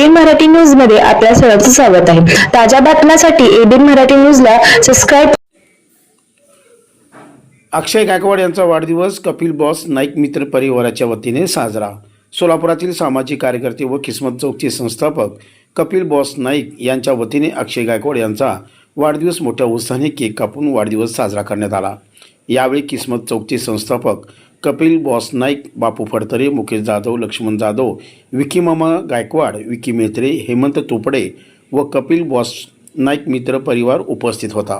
ABN Marathi न्यूजमध्ये आपल्या सर्वांचं स्वागत आहे. ताज्या बातम्यांसाठी एबीएन मराठी न्यूजला सबस्क्राईब अक्षय गायकवाड यांचा वाढदिवस कपिल बॉस नाईक मित्र परिवाराच्या वतीने साजरा. सोलापुरातील सामाजिक कार्यकर्ते व किस्मत चौकचे संस्थापक कपिल बॉस नाईक यांच्या वतीने अक्षय गायकवाड यांचा वाढदिवस मोठ्या उत्साहाने केक कापून वाढदिवस साजरा करण्यात आला. यावेळी किस्मत चौकचे संस्थापक कपिल बॉस नाईक बापू फडतरे मुकेश जाधव लक्ष्मण जाधव विकी मामा गायकवाड विकी मेत्रे हेमंत तोपडे व कपिल बॉस नाईक मित्र परिवार उपस्थित होता.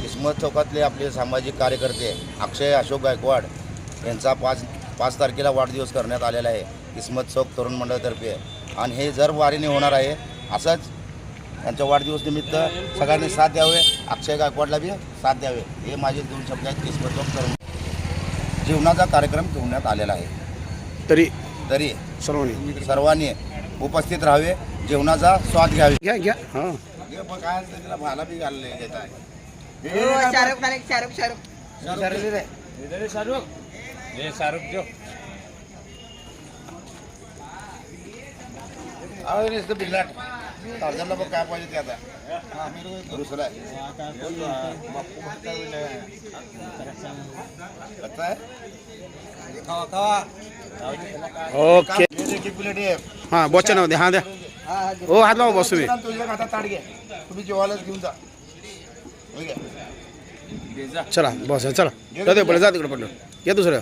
किस्मत चौकातले आपले सामाजिक कार्यकर्ते अक्षय अशोक गायकवाड यांचा पाच पाच तारखेला वाढदिवस करण्यात आलेला आहे. किस्मत चौक तरुण मंडळातर्फे. आणि हे जर वारीने होणार आहे असंच त्यांच्या वाढदिवस निमित्त सगळ्यांनी साथ द्यावे अक्षय गायकवाडला बी साथ द्यावे. हे माझे दोन शब्द आहेत किस्मत चौक तरुण जीवनाचा कार्यक्रम ठेवण्यात आलेला आहे. तरी तरी सर्वांनी. सर्वांनी उपस्थित राहावे जेवणाचा स्वाद घ्यावे. घ्या घ्या. हां. काय तिला भाला बी घालले घेत आहे शाहरुख खान शाहरुख शाहरुख. अहो नुसतं बिल्लाट टार्झनला बघ काय पाहिजे ते आता. दुसरं आहे ओके. हां बॉसच्या नाव द्या हां द्या. हो हात लावा बॉस तुम्ही तुम्ही जेवायलाच घेऊन जा? चला बॉस चला. जाऊ पडलं जा तिकडे पडलं या दुसरं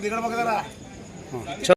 तिकड. बघ जरा.